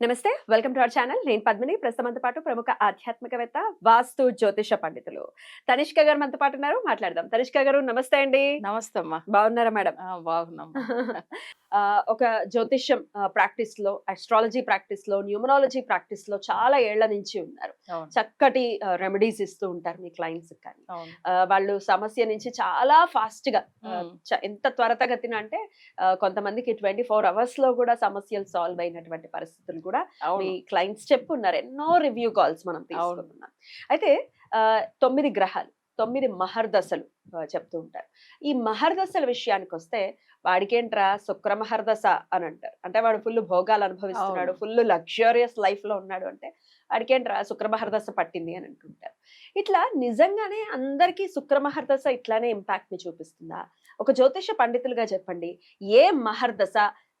నమస్తే welcome to our channel. నేను పద్మిని. ప్రస్తుతంతో పాటు ప్రముఖ ఆధ్యాత్మికవేత్త వాస్తు జ్యోతిష పండితులు తనిష్క గారు మనతో పాటు ఉన్నారు. మాట్లాడదాం. తనిష్క గారు నమస్తే అండి. నమస్తే అమ్మా. బాగున్నారా మేడం? బాగున్నాం. ఒక జ్యోతిష్యం ప్రాక్టీస్లో అస్ట్రాలజీ ప్రాక్టీస్లో న్యూమరాలజీ ప్రాక్టీస్లో చాలా ఏళ్ళ నుంచి ఉన్నారు. చక్కటి రెమెడీస్ ఇస్తూ ఉంటారు మీ క్లయింట్స్ కానీ. వాళ్ళు సమస్య నుంచి చాలా ఫాస్ట్గా ఎంత త్వరతగతిన అంటే కొంతమందికి ట్వంటీ ఫోర్ అవర్స్లో కూడా సమస్యలు సాల్వ్ అయినటువంటి పరిస్థితులు కూడా మీ క్లయింట్స్ చెప్పున్నారు. ఎన్నో రివ్యూ కాల్స్ మనం తీసుకుంటున్నాం. అయితే తొమ్మిది గ్రహాలు. తొమ్మిది మహర్దశలు చెప్తూ ఉంటారు. ఈ మహర్దశల విషయానికి వస్తే వాడికేంట్రా శుక్ర మహర్దశ అని అంటారు అంటే వాడు ఫుల్ భోగాలు అనుభవిస్తున్నాడు. ఫుల్ లగ్జరియస్ లైఫ్లో ఉన్నాడు అంటే వాడికేంట్రా శుక్ర మహర్దశ పట్టింది అని అంటుంటారు. ఇట్లా నిజంగానే అందరికీ శుక్ర మహర్దశ ఇట్లానే ఇంపాక్ట్ని చూపిస్తుందా? ఒక జ్యోతిష పండితులుగా చెప్పండి ఏ మహర్దశ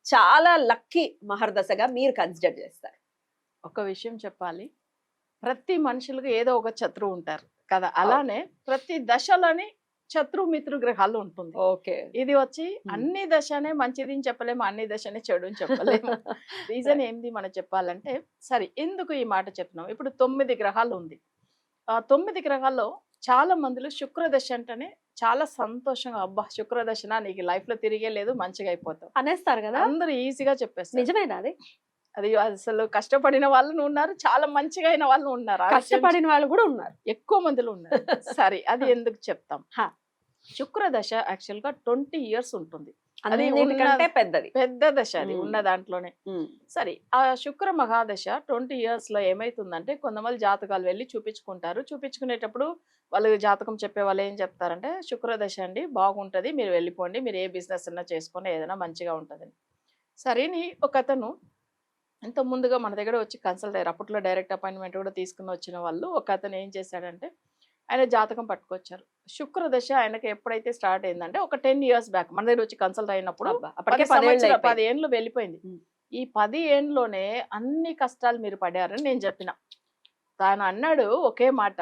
చాలా లక్కీ మహర్దశగా మీరు కన్సిడర్ చేస్తారు? ఒక విషయం చెప్పాలి. ప్రతి మనుషులకు ఏదో ఒక శత్రువు ఉంటారు. కదా అలానే ప్రతి దశలోని శత్రు మిత్రు గ్రహాలు ఉంటుంది. ఓకే. ఇది వచ్చి అన్ని దశనే మంచిది అని చెప్పలేము అన్ని దశనే చెడు అని చెప్పలేము. రీజన్ ఏంది మనం చెప్పాలంటే సరే ఎందుకు ఈ మాట చెప్తున్నాం? ఇప్పుడు తొమ్మిది గ్రహాలు ఉంది. ఆ తొమ్మిది గ్రహాల్లో చాలా మందిలో శుక్రదశ అంటేనే చాలా సంతోషంగా అబ్బా శుక్రదశన నీకు లైఫ్లో తిరిగే లేదు మంచిగా అయిపోతావు. అనేస్తారు కదా? అందరూ ఈజీగా చెప్పేస్తారు. నిజమేనా అది? అది అసలు కష్టపడిన వాళ్ళు ఉన్నారు చాలా మంచిగా అయిన వాళ్ళు ఉన్నారు కష్టపడిన వాళ్ళు కూడా ఉన్నారు. ఎక్కువ మందిలో ఉన్నారు. సరే అది ఎందుకు చెప్తాం. శుక్రదశ యాక్చువల్గా ట్వంటీ ఇయర్స్ ఉంటుంది. అది ఉన్న- పెద్దది. పెద్ద దశ అది. ఉన్న దాంట్లోనే. సరే ఆ శుక్ర మహాదశ ట్వంటీ ఇయర్స్లో ఏమైతుందంటే కొంతమంది జాతకాలు వెళ్ళి చూపించుకుంటారు. చూపించుకునేటప్పుడు వాళ్ళు జాతకం చెప్పే వాళ్ళు ఏం చెప్తారంటే శుక్రదశ అండి బాగుంటది మీరు వెళ్ళిపోండి మీరు ఏ బిజినెస్ అన్నా చేసుకొని ఏదైనా మంచిగా ఉంటుందని సరే నీ ఒక అతను ఇంత ముందుగా మన దగ్గర వచ్చి కన్సల్ట్ అయ్యారు. అప్పట్లో డైరెక్ట్ అపాయింట్మెంట్ కూడా తీసుకుని వచ్చిన వాళ్ళు. ఒక అతను ఏం చేశాడంటే ఆయన జాతకం పట్టుకొచ్చారు. శుక్రదశ ఆయనకి ఎప్పుడైతే స్టార్ట్ అయిందంటే ఒక టెన్ ఇయర్స్ బ్యాక్ మన దగ్గర వచ్చి కన్సల్ట్ అయినప్పుడు పది ఏండ్లు వెళ్ళిపోయింది. ఈ పది ఏండ్లోనే అన్ని కష్టాలు మీరు పడారని నేను చెప్పిన. తాను అన్నాడు ఒకే మాట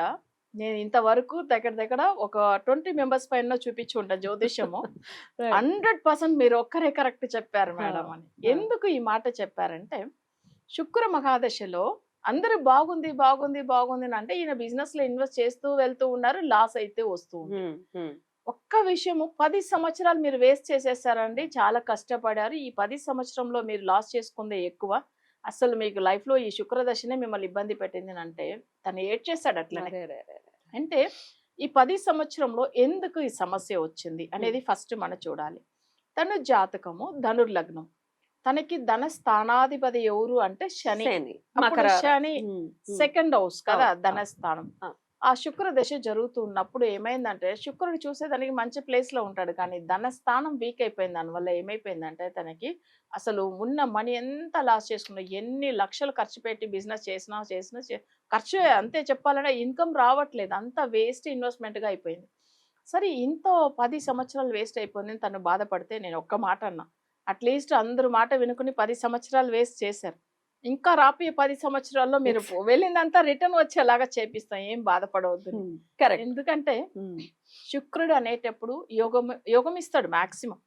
నేను ఇంతవరకు దగ్గర దగ్గర ఒక ట్వంటీ మెంబర్స్ పైన చూపించి ఉంటా జ్యోతిష్యము. హండ్రెడ్ పర్సెంట్ మీరు ఒక్కరే కరెక్ట్ చెప్పారు మేడం అని. ఎందుకు ఈ మాట చెప్పారంటే శుక్ర మహాదశలో అందరూ బాగుంది బాగుంది బాగుంది అని అంటే ఈయన బిజినెస్లో ఇన్వెస్ట్ చేస్తూ వెళ్తూ ఉన్నారు లాస్ అయితే వస్తూ. ఒక్క విషయము పది సంవత్సరాలు మీరు వేస్ట్ చేసేసారండి చాలా కష్టపడారు. ఈ పది సంవత్సరంలో మీరు లాస్ చేసుకుందే ఎక్కువ. అసలు మీకు లైఫ్లో ఈ శుక్రదశనే మిమ్మల్ని ఇబ్బంది పెట్టింది అంటే తను ఏడ్ చేశాడు అట్లనే. అంటే ఈ పది సంవత్సరంలో ఎందుకు ఈ సమస్య వచ్చింది అనేది ఫస్ట్ మనం చూడాలి. తను జాతకము ధనుర్లగ్నం. తనకి ధన స్థానాధిపతి ఎవరు అంటే శని. శని. సెకండ్ హౌస్ కదా అవును, ధనస్థానం ఆ. శుక్ర దశ జరుగుతున్నప్పుడు ఏమైందంటే శుక్రుడు చూసేదానికి మంచి ప్లేస్లో ఉంటాడు. కానీ ధనస్థానం వీక్ అయిపోయింది. దానివల్ల ఏమైపోయిందంటే తనకి అసలు ఉన్న మనీ ఎంత లాస్ చేసుకున్నా ఎన్ని లక్షలు ఖర్చు పెట్టి బిజినెస్ చేసినా చేసినా ఖర్చు అంతే చెప్పాలంటే ఇన్కమ్ రావట్లేదు. అంత వేస్ట్ ఇన్వెస్ట్మెంట్గా అయిపోయింది. సరే ఇంత పది సంవత్సరాలు వేస్ట్ అయిపోయింది తను బాధపడితే నేను ఒక్క మాట అన్నా. అట్లీస్ట్ అందరూ మాట వినుకుని పది సంవత్సరాలు వేస్ట్ చేశారు. ఇంకా రాబోయే పది సంవత్సరాల్లో మీరు వెళ్ళిందంతా రిటర్న్ వచ్చేలాగా చేపిస్తాం ఏం బాధపడవద్దు. కరెక్ట్ ఎందుకంటే ఉమ్, శుక్రుడు అనేటప్పుడు యోగం యోగం ఇస్తాడు మాక్సిమం.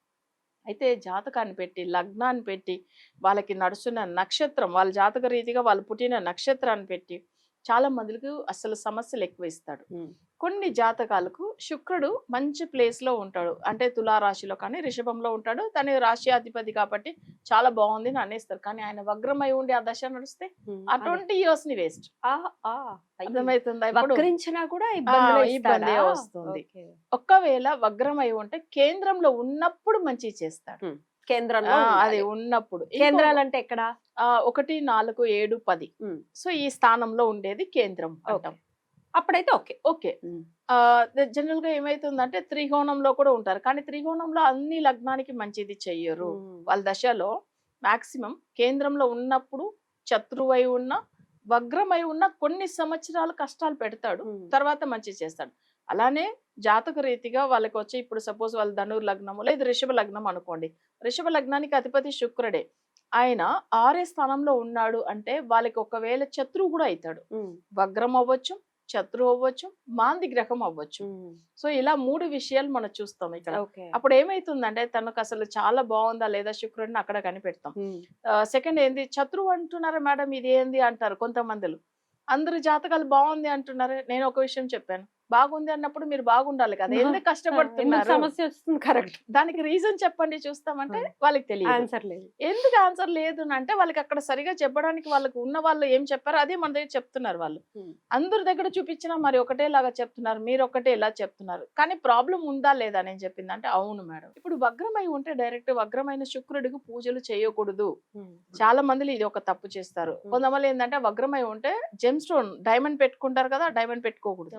అయితే జాతకాన్ని పెట్టి లగ్నాన్ని పెట్టి వాళ్ళకి నడుస్తున్న నక్షత్రం వాళ్ళ జాతక రీతిగా వాళ్ళు పుట్టిన నక్షత్రాన్ని పెట్టి చాలా మందికి అసలు సమస్యలు ఎక్కువ ఇస్తాడు. ఉమ్. కొన్ని జాతకాలకు శుక్రుడు మంచి ప్లేస్లో ఉంటాడు అంటే తులారాశిలో కానీ రిషభంలో ఉంటాడు తన రాశి అధిపతి కాబట్టి చాలా బాగుంది అని అనేస్తారు కానీ ఆయన వగ్రమై ఉండి ఆ దశ నడిస్తే ఆ. ట్వంటీ ఇయర్స్ని వేస్ట్. అర్థమవుతుందా వక్రించినా కూడా ఇబ్బందే? వస్తుంది. ఓకే. ఒక్కవేళ వగ్రమై ఉంటే కేంద్రంలో ఉన్నప్పుడు మంచి చేస్తాడు కేంద్రంలో. అది ఉన్నప్పుడు కేంద్రాలు అంటే ఎక్కడ ఒకటి నాలుగు ఏడు పది. సో ఈ స్థానంలో ఉండేది కేంద్రం అంటాం అప్పుడైతే ఓకే ఓకే. జనరల్గా ఏమైతుందంటే త్రికోణంలో కూడా ఉంటారు కానీ త్రికోణంలో అన్ని లగ్నానికి మంచిది చెయ్యరు. వాళ్ళ దశలో మాక్సిమం కేంద్రంలో ఉన్నప్పుడు శత్రువై ఉన్న వగ్రమై ఉన్న కొన్ని సంవత్సరాలు కష్టాలు పెడతాడు. తర్వాత మంచి చేస్తాడు అలానే జాతక రీతిగా వాళ్ళకి వచ్చి ఇప్పుడు సపోజ్ వాళ్ళ ధనుర్ లగ్నము లేదు రిషభ లగ్నం అనుకోండి రిషభ లగ్నానికి అధిపతి శుక్రుడే ఆయన ఆరే స్థానంలో ఉన్నాడు అంటే వాళ్ళకి ఒకవేళ శత్రువు కూడా అవుతాడు. వగ్రం అవ్వచ్చు శత్రు అవ్వచ్చు మాంది గ్రహం అవ్వచ్చు. సో ఇలా మూడు విషయాలు మనం చూస్తాం ఇక్కడ. ఓకే. అప్పుడు ఏమైతుందంటే తనకు అసలు చాలా బాగుందా లేదా శుక్రుడిని అక్కడ కనిపెడతాం. సెకండ్ ఏంది శత్రువు అంటున్నారా మేడం ఇది ఏంది? అంటారు కొంతమందిలు. అందరు జాతకాలు బాగుంది అంటున్నారు. నేను ఒక విషయం చెప్పాను. బాగుంది అన్నప్పుడు మీరు బాగుండాలి కదా. ఎందుకు కష్టపడుతున్నారు? సమస్య వస్తుంది? కరెక్ట్. దానికి రీజన్ చెప్పండి చూస్తామంటే. వాళ్ళకి తెలియదు. ఆన్సర్ లేదు. ఎందుకు ఆన్సర్ లేదు అంటే వాళ్ళకి అక్కడ సరిగా చెప్పడానికి వాళ్ళకి ఉన్న వాళ్ళు ఏం చెప్పారో అదే మన దగ్గర చెప్తున్నారు వాళ్ళు. అందరి దగ్గర చూపించినా మరి ఒకటే లాగా చెప్తున్నారు మీరు ఒకటే ఇలా చెప్తున్నారు. కానీ ప్రాబ్లం ఉందా లేదా నేను చెప్పింది అంటే అవును మేడం. ఇప్పుడు వగ్రమై ఉంటే డైరెక్ట్ వగ్రమైన శుక్రుడికి పూజలు చేయకూడదు. చాలా మంది ఇది ఒక తప్పు చేస్తారు. కొంతమంది ఏంటంటే వగ్రమై ఉంటే జెమ్ స్టోన్ డైమండ్ పెట్టుకుంటారు కదా డైమండ్ పెట్టుకోకూడదు.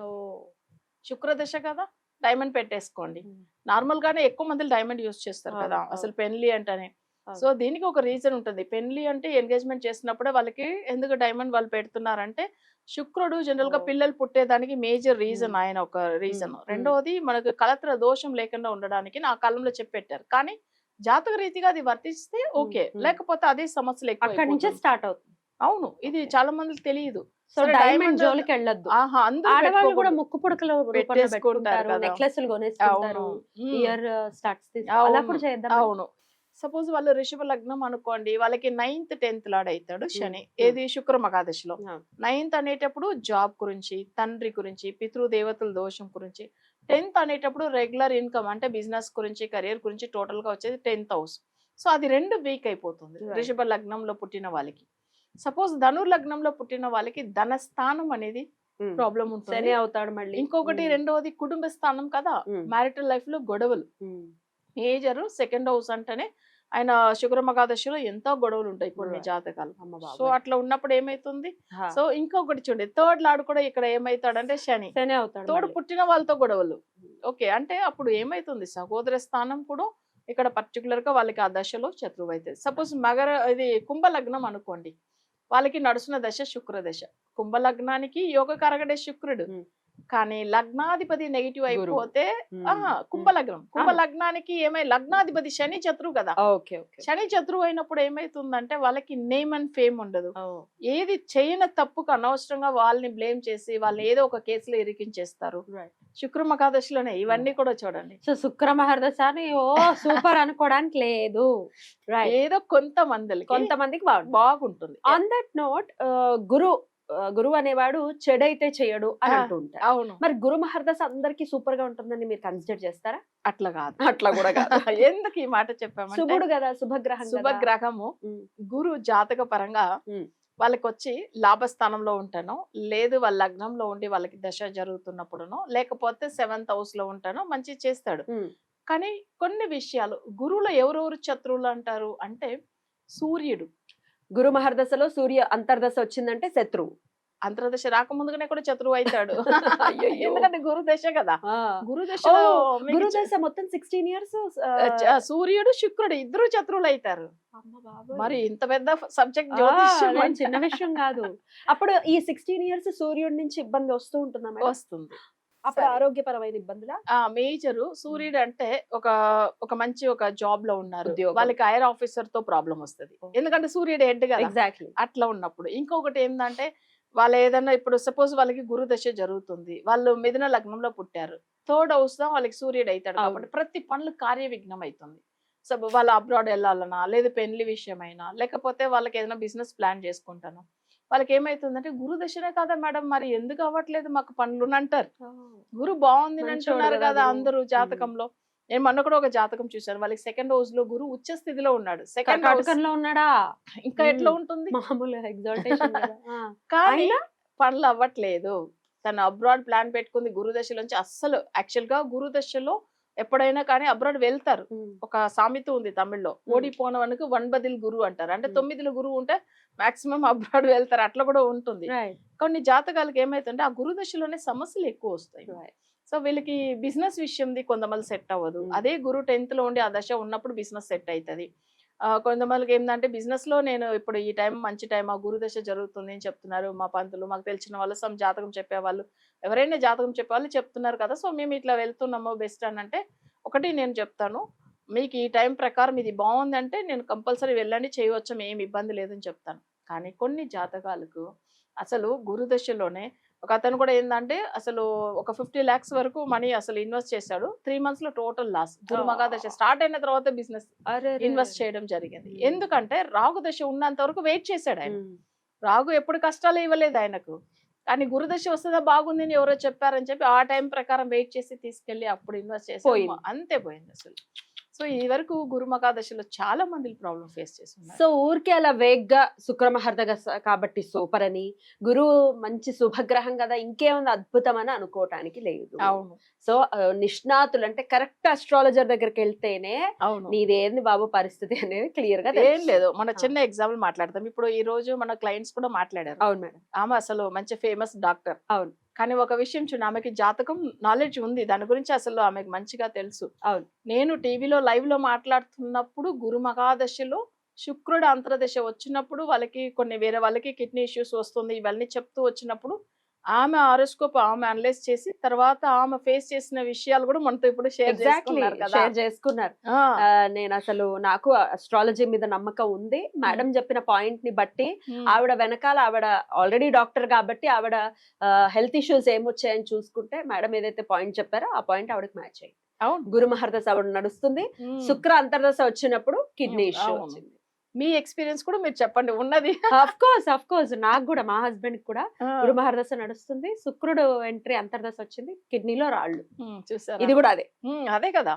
శుక్రదశ కదా డైమండ్ పెట్టేసుకోండి నార్మల్ గానే ఎక్కువ మంది డైమండ్ యూస్ చేస్తారు కదా. అసలు పెళ్ళి అంటేనే. సో దీనికి ఒక రీజన్ ఉంటుంది పెళ్ళి అంటే ఎంగేజ్మెంట్ చేసినప్పుడే వాళ్ళకి ఎందుకు డైమండ్ వాళ్ళు పెడుతున్నారంటే శుక్రుడు జనరల్గా. పిల్లలు పుట్టేదానికి మేజర్ రీజన్. ఆయన ఒక రీజన్. రెండవది మనకు కలత్ర దోషం లేకుండా ఉండడానికి నా కాలంలో చెప్పెట్టారు కానీ జాతక రీతిగా అది వర్తిస్తే ఓకే. లేకపోతే అదే సమస్యలు ఎక్కువ అక్కడ నుంచే స్టార్ట్ అవుతుంది అవును ఇది. చాలా మందికి తెలియదు సో డైమండ్ జోలికి వెళ్ళొద్దు అందరూ ఆడవాళ్ళు కూడా. ముక్కు పుడకలు పెట్టేసుకుంటారు. నెక్లెస్లు కొనేసుకుంటారు. ఇయర్ స్టార్ట్స్ అలా కూడా చేద్దాం అవును సపోజ్ వాళ్ళు రిషభ లగ్నం అనుకోండి వాళ్ళకి నైన్త్ టెన్త్ లాడ్ అవుతాడు శని. ఏది శుక్ర మగాదశిలో అవును. నైన్త్ అనేటప్పుడు జాబ్ గురించి తండ్రి గురించి పితృదేవతల దోషం గురించి టెన్త్ అనేటప్పుడు రెగ్యులర్ ఇన్కమ్ అంటే బిజినెస్ గురించి కెరియర్ గురించి టోటల్గా వచ్చేది టెన్త్ హౌస్ సో అది రెండు వీక్ అయిపోతుంది. రిషభ లగ్నంలో పుట్టిన వాళ్ళకి సపోజ్ ధనుర్ లగ్నంలో పుట్టిన వాళ్ళకి ధనస్థానం అనేది. ప్రాబ్లం ఉంటుంది అవుతాడు మళ్ళీ ఇంకొకటి. రెండవది కుటుంబ స్థానం కదా. మ్యారిటల్ లైఫ్లో గొడవలు. మేజర్ సెకండ్ హౌస్ అంటేనే ఆయన శుక్ర మగాదశిలో ఎంతో గొడవలు ఉంటాయి కొన్ని. జాతకాలు సో. అట్లా ఉన్నప్పుడు ఏమైతుంది. సో ఇంకొకటి చూడండి థర్డ్ లాడ్ కూడా ఇక్కడ ఏమైతాడంటే శని శని అవుతాడు తోడు. పుట్టిన వాళ్ళతో గొడవలు ఓకే అంటే అప్పుడు ఏమైతుంది సహోదర స్థానం కూడా ఇక్కడ పర్టికులర్గా వాళ్ళకి ఆ దశలో శత్రువు అవుతుంది సపోజ్ మగర ఇది కుంభ లగ్నం అనుకోండి వాళ్ళకి నడుస్తున్న దశ శుక్ర దశ. కుంభ లగ్నానికి యోగ కరగడే శుక్రుడు. కానీ లగ్నాధిపతి నెగిటివ్. అయిపోతే కుంభ లగ్నం కుంభ. లగ్నానికి ఏమై లగ్నాధిపతి శని శత్రువు కదా. Okay okay. శని శత్రువు అయినప్పుడు ఏమైతుందంటే వాళ్ళకి నేమ్ అండ్ ఫేమ్ ఉండదు. ఏది చేయని తప్పుకు అనవసరంగా వాళ్ళని బ్లేమ్ చేసి వాళ్ళని ఏదో ఒక కేసులో ఇరికించేస్తారు. శుక్ర మకాదశిలోనే ఇవన్నీ కూడా చూడండి సో శుక్ర మహర్దశ అని ఓ సూపర్ అనుకోవడానికి లేదు ఏదో కొంతమందికి కొంతమందికి బాగుంటుంది ఆన్ దట్ నోట్ గురు గురువు అనేవాడు చెడైతే చేయడు అని ఆ. అంటూ ఉంటారు అవును మరి గురు మహర్దశ అందరికి సూపర్గా ఉంటుందని మీరు కన్సిడర్ చేస్తారా అట్లా కాదు అట్లా కూడా కాదు. ఎందుకు ఈ మాట చెప్పామంటే శుభుడు కదా శుభగ్రహం శుభ కదా. గ్రహము ఉమ్. గురు జాతక పరంగా. వాళ్ళకి వచ్చి లాభస్థానంలో ఉంటానో. లేదు వాళ్ళ లగ్నంలో ఉండి వాళ్ళకి దశ జరుగుతున్నప్పుడునో లేకపోతే సెవెంత్ హౌస్లో ఉంటానో మంచి చేస్తాడు. కానీ కొన్ని విషయాలు గురువులో ఎవరెవరు శత్రువులు అంటారు అంటే సూర్యుడు. గురు మహర్దశలో సూర్య అంతర్దశ వచ్చిందంటే శత్రువు. అంతర్దశ రాకముందుగానే కూడా శత్రువు అవుతాడు. ఎందుకంటే గురు దశ కదా ఆ. గురు దశలో ఓ, మీకు గురు చె- దశ మొత్తం సిక్స్టీన్ ఇయర్స్ సూర్యుడు శుక్రుడు ఇద్దరు శత్రువులు అవుతారు మరి ఇంత పెద్ద సబ్జెక్ట్ జ్యోతిష్యం చిన్న విషయం కాదు అప్పుడు ఈ సిక్స్టీన్ ఇయర్స్ సూర్యుడి నుంచి ఇబ్బంది వస్తూ ఉంటుందా? వస్తుంది అప్పుడు. ఆరోగ్యపరమైన ఇబ్బందులా ఆ మేజర్ సూర్యుడు అంటే ఒక ఒక మంచి ఒక జాబ్లో ఉన్నారు. వాళ్ళకి ఐఆర్ ఆఫీసర్తో ప్రాబ్లం వస్తుంది. ఎందుకంటే సూర్యుడు హెడ్ కదా ఎగ్జాక్ట్లీ అట్లా ఉన్నప్పుడు ఇంకొకటి ఏంటంటే వాళ్ళు ఏదైనా ఇప్పుడు సపోజ్ వాళ్ళకి గురు దశ జరుగుతుంది. వాళ్ళు మిథున లగ్నంలో పుట్టారు. థర్డ్ హౌస్ దా వాళ్ళకి సూర్యుడు అవుతాడు. కాబట్టి ప్రతి పనులు కార్య విఘ్నం అవుతుంది సో వాళ్ళు అబ్రాడ్ వెళ్ళాలన్నా లేదు పెళ్ళి విషయమైనా లేకపోతే వాళ్ళకి ఏదైనా బిజినెస్ ప్లాన్ చేసుకుంటాను. వాళ్ళకి ఏమైతుందంటే గురు దశనే కదా మేడం మరి ఎందుకు అవ్వట్లేదు మాకు పనులు అంటారు. గురు బాగుంది అంటున్నారు కదా. అందరూ జాతకంలో. నేను మొన్న కూడా ఒక జాతకం చూశాను. వాళ్ళకి సెకండ్ హౌస్లో గురు ఉచ్చ స్థితిలో ఉన్నాడు. సెకండ్ హౌస్ కటకంలో ఉన్నాడా? ఇంకా ఎట్లా. ఉంటుంది? మామూలు ఎగ్జాల్టేషన్ కానీ? పనులు అవ్వట్లేదు. తను అబ్రాడ్ ప్లాన్ పెట్టుకుంది గురు దశలోంచి అస్సలు. యాక్చువల్గా గురు దశలో ఎప్పుడైనా కానీ అబ్రాడ్ వెళ్తారు. ఒక సామెత ఉంది తమిళ్ళో. ఓడిపోనవనికి వన్ బదిల్ గురు అంటారు. అంటే మ్మ్. తొమ్మిదిలో గురువు ఉంటే మాక్సిమం అబ్రాడ్ వెళ్తారు. అట్లా కూడా ఉంటుంది. కొన్ని జాతకాలకి ఏమైతుంటే ఆ గురు దశలోనే సమస్యలు ఎక్కువ వస్తాయి. సో వీళ్ళకి బిజినెస్ విషయంది కొంతమంది సెట్ అవ్వదు. అదే గురు టెన్త్లో ఉండి ఆ దశ ఉన్నప్పుడు బిజినెస్ సెట్ అవుతుంది కొంతమందికి ఏంటంటే బిజినెస్లో నేను ఇప్పుడు ఈ టైం మంచి టైం ఆ గురు దశ జరుగుతుంది అని చెప్తున్నారు మా పంతులు. మాకు తెలిసిన వాళ్ళు సమ్ జాతకం చెప్పేవాళ్ళు. ఎవరైనా జాతకం చెప్పేవాళ్ళు చెప్తున్నారు కదా సో మేము ఇట్లా వెళ్తున్నాము బెస్ట్ అని అంటే ఒకటి నేను చెప్తాను. మీకు ఈ టైం ప్రకారం ఇది బాగుందంటే నేను కంపల్సరీ వెళ్ళండి చేయవచ్చు ఏం ఇబ్బంది లేదని చెప్తాను. కానీ కొన్ని జాతకాలకు అసలు గురు దశలోనే ఒక అతను కూడా ఏంటంటే అసలు ఒక ఫిఫ్టీ ల్యాక్స్ వరకు మనీ అసలు ఇన్వెస్ట్ చేశాడు త్రీ మంత్స్లో టోటల్ లాస్ గురు మగాదశ స్టార్ట్ అయిన తర్వాత బిజినెస్. ఇన్వెస్ట్ చేయడం జరిగింది. ఎందుకంటే రాగు దశ ఉన్నంత వరకు వెయిట్ చేశాడు ఆయన. రాగు ఎప్పుడు కష్టాలు ఇవ్వలేదు ఆయనకు కానీ గురుదశ వస్తుందా బాగుంది అని ఎవరో చెప్పారని చెప్పి ఆ టైం ప్రకారం వెయిట్ చేసి తీసుకెళ్ళి అప్పుడు ఇన్వెస్ట్ చేసి. అంతే పోయింది అసలు సో ఈ వరకు గురుమకా దశలో చాలా మంది ప్రాబ్లం ఫేస్ చేస్తున్నారు. సో ఊరికే అలా వేగ్గా శుక్రమహర్ద కాబట్టి సూపర్ అని గురువు మంచి శుభగ్రహం కదా ఇంకేముంది అద్భుతం అని అనుకోవటానికి లేదు. అవును. సో నిష్ణాతులు అంటే కరెక్ట్ అస్ట్రాలజర్ దగ్గరికి వెళ్తేనే అవును. నీదేంది బాబు పరిస్థితి అనేది క్లియర్గా ఏం. లేదు. మన. చిన్న ఎగ్జాంపుల్ మాట్లాడతాం. ఇప్పుడు ఈ రోజు మన క్లయింట్స్ కూడా మాట్లాడారు. అవును మేడం. ఆమె అసలు మంచి ఫేమస్ డాక్టర్ అవును. కానీ ఒక విషయం చూడండి ఆమెకి జాతకం నాలెడ్జ్ ఉంది దాని గురించి అసలు ఆమెకు మంచిగా తెలుసు అవును. నేను టీవీలో లైవ్లో మాట్లాడుతున్నప్పుడు గురు మగాదశలో శుక్రుడు అంతర్దశ వచ్చినప్పుడు వాళ్ళకి కొన్ని వేరే వాళ్ళకి కిడ్నీ ఇష్యూస్ వస్తుంది ఇవన్నీ చెప్తూ వచ్చినప్పుడు ఆమె ఆరోస్కోప్ ఆమె అనలైజ్ చేసి తర్వాత ఆమె ఫేస్ చేసిన విషయాలు కూడా మనతో ఇప్పుడు షేర్ చేసుకున్నారు షేర్ నేను అసలు నాకు అస్ట్రాలజీ మీద నమ్మకం ఉంది. మేడం చెప్పిన పాయింట్ని బట్టి ఆవిడ వెనకాల ఆవిడ ఆల్రెడీ డాక్టర్ కాబట్టి ఆవిడ హెల్త్ ఇష్యూస్ ఏమొచ్చాయని చూసుకుంటే మేడం ఏదైతే పాయింట్ చెప్పారో ఆ పాయింట్ ఆవిడకి మ్యాచ్ అయ్యింది. అవును. గురు మహర్దశ ఆవిడ నడుస్తుంది. శుక్ర అంతర్దశ వచ్చినప్పుడు కిడ్నీ ఇష్యూ. వచ్చింది. మీ ఎక్స్పీరియన్స్ కూడా మీరు చెప్పండి ఉన్నది. అఫ్ కోర్స్ అఫ్ కోర్స్ నాకు కూడా మా హస్బెండ్ కూడా గురు మహర్దశ నడుస్తుంది. శుక్రుడు ఎంట్రీ అంతర్దశ వచ్చింది. కిడ్నీలో రాళ్ళు. చూసారా? ఇది కూడా అదే. అదే కదా.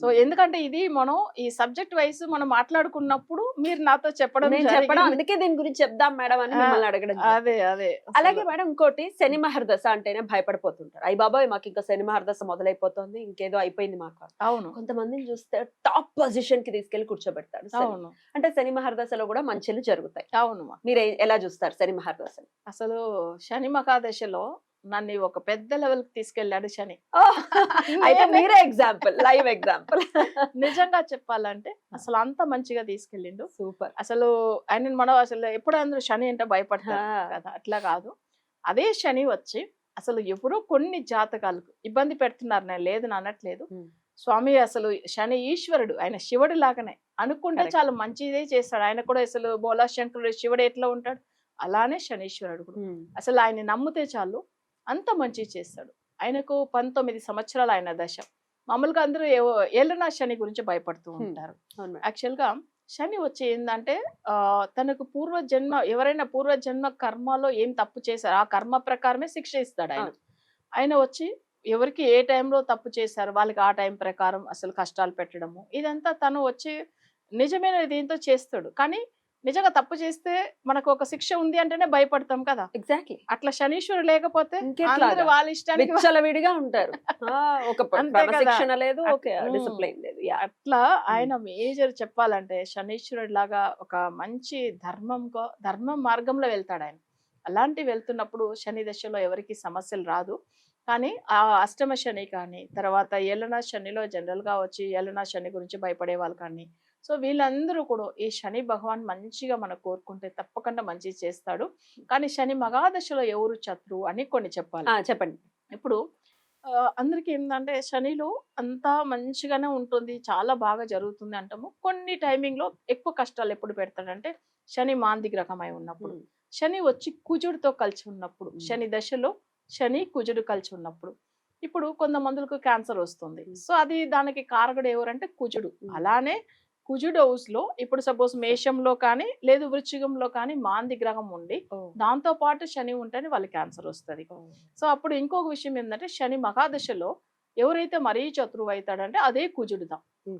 సో ఎందుకంటే ఇది మనం ఈ సబ్జెక్ట్ వైస్ మనం మాట్లాడుకున్నప్పుడు మీరు నాతో చెప్పడం చెప్పడం. అందుకే దీని గురించి చెప్దాం మేడం అని మిమ్మల్ని అడగడం. అదే అదే. అలాగే మేడం ఇంకోటి శని మహర్దశ అంటేనే భయపడిపోతుంటారు. అయ్యి బాబాయ్ మాకు ఇంకా శని మహర్దశ మొదలైపోతుంది ఇంకేదో అయిపోయింది మాకు. అవును. కొంతమందిని చూస్తే టాప్ పొజిషన్కి తీసుకెళ్ళి కూర్చోబెడతాడు అంటే శని మహర్దశలో కూడా మంచిలు జరుగుతాయి. అవును. మీరు ఎలా చూస్తారు శని మహర్దశ అసలు శని మకాదశలో నన్ను ఒక పెద్ద లెవెల్కి తీసుకెళ్ళాడు శని. అయితే మీరే ఎగ్జాంపుల్ లైవ్ ఎగ్జాంపుల్. నిజంగా చెప్పాలంటే అసలు అంత మంచిగా తీసుకెళ్ళిండు. సూపర్. అసలు ఆయన మనం అసలు ఎప్పుడు అందరూ శని అంటే భయపడతారు కదా అట్లా కాదు. అదే శని వచ్చి అసలు ఎవరో కొన్ని జాతకాలకు ఇబ్బంది పెడుతున్నారు నేను లేదు అనట్లేదు. స్వామి అసలు శని ఈశ్వరుడు. ఆయన శివుడు లాగానే. అనుకుంటే. చాలా మంచిదే చేస్తాడు. ఆయన కూడా అసలు బోలా శంకరుడు శివుడు ఎట్లా ఉంటాడు? అలానే శనీశ్వరుడు కూడా. అసలు ఆయన నమ్మితే చాలు అంత మంచి చేస్తాడు. ఆయనకు పంతొమ్మిది సంవత్సరాలు ఆయన దశ. మామూలుగా అందరూ ఏళ్ళనా శని గురించి భయపడుతూ. ఉంటారు. అవును మేడం. యాక్చువల్గా శని వచ్చి ఏంటంటే ఆ, తనకు పూర్వ జన్మ ఎవరైనా పూర్వ జన్మ కర్మలో ఏం తప్పు చేశారో ఆ కర్మ ప్రకారమే శిక్ష ఇస్తాడు ఆయన. ఆయన వచ్చి ఎవరికి ఏ టైంలో తప్పు చేశారు వాళ్ళకి ఆ టైం ప్రకారం అసలు కష్టాలు పెట్టడము ఇదంతా తను వచ్చి నిజమైన దీంతో చేస్తాడు. కానీ నిజంగా తప్పు చేస్తే మనకు ఒక శిక్ష ఉంది అంటేనే భయపడతాం కదా. ఎగ్జాక్ట్లీ అట్లా శనీశ్వరుడు లేకపోతే వాళ్ళ ఇష్టానికి ఉంటారు. క్రమశిక్షణ లేదు. డిసిప్లైన్ లేదు. అట్లా ఆయన మేజర్ చెప్పాలంటే శనీశ్వరుడు లాగా ఒక మంచి ధర్మం ధర్మం మార్గంలో వెళ్తాడు ఆయన. అలాంటి వెళ్తున్నప్పుడు శని దశలో ఎవరికి సమస్యలు రాదు. కానీ ఆ అష్టమ శని కానీ తర్వాత ఏలనా శనిలో జనరల్గా వచ్చి ఏలనా శని గురించి భయపడే వాళ్ళు కానీ సో వీళ్ళందరూ కూడా ఈ శని భగవాన్ మంచిగా మనకు కోరుకుంటే తప్పకుండా మంచి చేస్తాడు. కానీ శని మగాదశలో ఎవరు శత్రువు అని కొన్ని చెప్పాలి. చెప్పండి. ఇప్పుడు అందరికీ ఏంటంటే శనిలో అంతా మంచిగానే ఉంటుంది చాలా బాగా జరుగుతుంది అంటాము. కొన్ని టైమింగ్లో ఎక్కువ కష్టాలు ఎప్పుడు పెడతాడంటే శని మాంది గ్రహమై ఉన్నప్పుడు. శని వచ్చి కుజుడితో కలిసి ఉన్నప్పుడు. శని దశలో శని కుజుడు కలిసి ఉన్నప్పుడు. ఇప్పుడు కొంతమందులకు క్యాన్సర్ వస్తుంది. సో అది దానికి కారకుడు ఎవరంటే కుజుడు. అలానే కుజుడు హౌస్లో ఇప్పుడు సపోజ్ మేషంలో కానీ లేదు వృచ్చికంలో కానీ మాంది గ్రహం ఉండి దాంతో పాటు శని ఉంటేనే వాళ్ళకి క్యాన్సర్ వస్తుంది. సో అప్పుడు ఇంకొక విషయం ఏంటంటే శని మహాదశలో ఎవరైతే మరీ శత్రువు అవుతాడంటే అదే కుజుడుదా.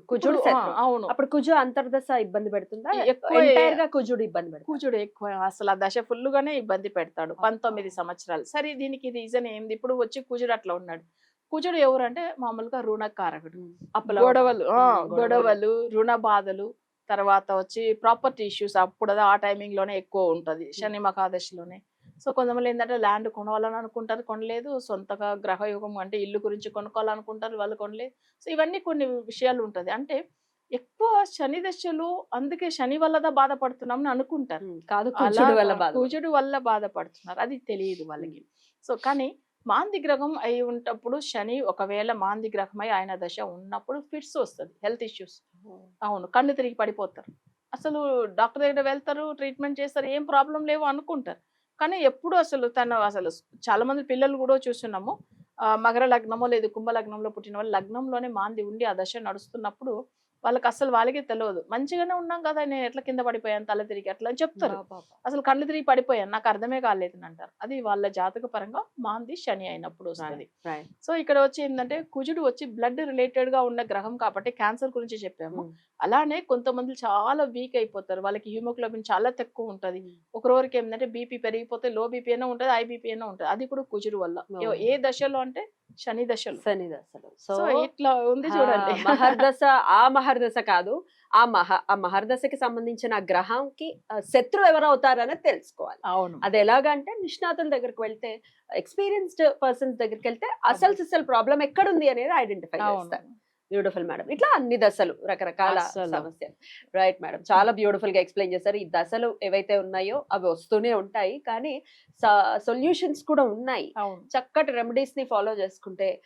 కుజుడు. అవును. అప్పుడు కుజు అంతర్దశ ఇబ్బంది పెడుతుందా? ఎక్కువ ఎంటైర్గా కుజుడు ఇబ్బంది పెడుతుంది కుజుడు ఎక్కువ అసలు ఆ దశ ఫుల్ గానే ఇబ్బంది పెడతాడు. పంతొమ్మిది సంవత్సరాలు. సరే దీనికి రీజన్ ఏంది? ఇప్పుడు వచ్చి కుజుడు అట్లా ఉన్నాడు. కుజుడు ఎవరంటే మామూలుగా రుణకారకుడు. అప్పలో గొడవలు గొడవలు. రుణ బాధలు తర్వాత వచ్చి ప్రాపర్టీ ఇష్యూస్ అప్పుడు ఆ టైమింగ్లోనే ఎక్కువ ఉంటది. శని మకాదశిలోనే సో కొంతమంది ఏంటంటే ల్యాండ్ కొనవాలని అనుకుంటారు కొనలేదు. సొంతగా గ్రహయోగం అంటే ఇల్లు గురించి కొనుక్కోవాలనుకుంటారు వాళ్ళు కొనలేదు. సో ఇవన్నీ కొన్ని విషయాలు ఉంటది. అంటే ఎక్కువ శని దశలు అందుకే శని వల్లదా బాధపడుతున్నామని అనుకుంటారు. ఉమ్, కాదు కుజుడు వల్ల బాధపడుతున్నారు. అది తెలియదు వాళ్ళకి. సో కానీ మాంది గ్రహం అయి ఉన్నప్పుడు శని ఒకవేళ మాంది గ్రహమై ఆయన దశ ఉన్నప్పుడు ఫిట్స్ వస్తుంది హెల్త్ ఇష్యూస్. అవును కళ్ళు తిరిగి పడిపోతారు. అసలు డాక్టర్ దగ్గర వెళ్తారు ట్రీట్మెంట్ చేస్తారు ఏం ప్రాబ్లం లేవు అనుకుంటారు. కానీ ఎప్పుడు అసలు తను అసలు చాలా మంది పిల్లలు కూడా చూస్తున్నాము. మకర లగ్నమో లేదు కుంభ లగ్నంలో పుట్టిన వాళ్ళు లగ్నంలోనే మాంది ఉండి ఆ దశ నడుస్తున్నప్పుడు వాళ్ళకి అసలు వాళ్ళకే తెలియదు మంచిగానే ఉన్నాం కదా నేను ఎట్లా కింద పడిపోయాను తల తిరిగి అట్లా అని చెప్తారు. అసలు కళ్ళు తిరిగి పడిపోయాను నాకు అర్థమే కాలేదు అంటారు. అది వాళ్ళ జాతక పరంగా మాంది శని అయినప్పుడు వస్తుంది. సో ఇక్కడ వచ్చి ఏంటంటే కుజుడు వచ్చి బ్లడ్ రిలేటెడ్గా ఉన్న గ్రహం కాబట్టి క్యాన్సర్ గురించి చెప్పాము. Mm. అలానే కొంతమంది చాలా వీక్ అయిపోతారు. వాళ్ళకి హిమోగ్లోబిన్ చాలా తక్కువ ఉంటది. ఒకరికి ఏంటంటే బీపీ పెరిగిపోతే లో బీపీ అయినా ఉంటుంది హై బీపీ అయినా ఉంటుంది. అది కూడా కుజుడు వల్ల. ఏ- దశలో అంటే శని దశలో. శని దశలు. సో ఇట్లా ఉంది చూడండి. మహర్దశ ఆ మహర్దశ కాదు ఆ మహ ఆ మహర్దశకి సంబంధించిన గ్రహంకి శత్రువు ఎవరు అవుతారనేది తెలుసుకోవాలి. అవును. అది ఎలాగంటే నిష్ణాతుల దగ్గరికి వెళ్తే ఎక్స్పీరియన్స్డ్ పర్సన్స్ దగ్గరికి వెళ్తే అసలు సిసల్ ప్రాబ్లం ఎక్కడుంది అనేది ఐడెంటిఫై చేస్తారు. Beautiful madam. ఇట్లా అన్ని దశలు రకరకాల. సమస్యలు. Right madam. చాలా బ్యూటిఫుల్గా ఎక్స్ప్లెయిన్ చేశారు. ఈ దశలు ఏవైతే ఉన్నాయో అవి వస్తూనే ఉంటాయి. కానీ సొల్యూషన్స్ కూడా ఉన్నాయి. చక్కటి రెమెడీస్ని ఫాలో చేసుకుంటే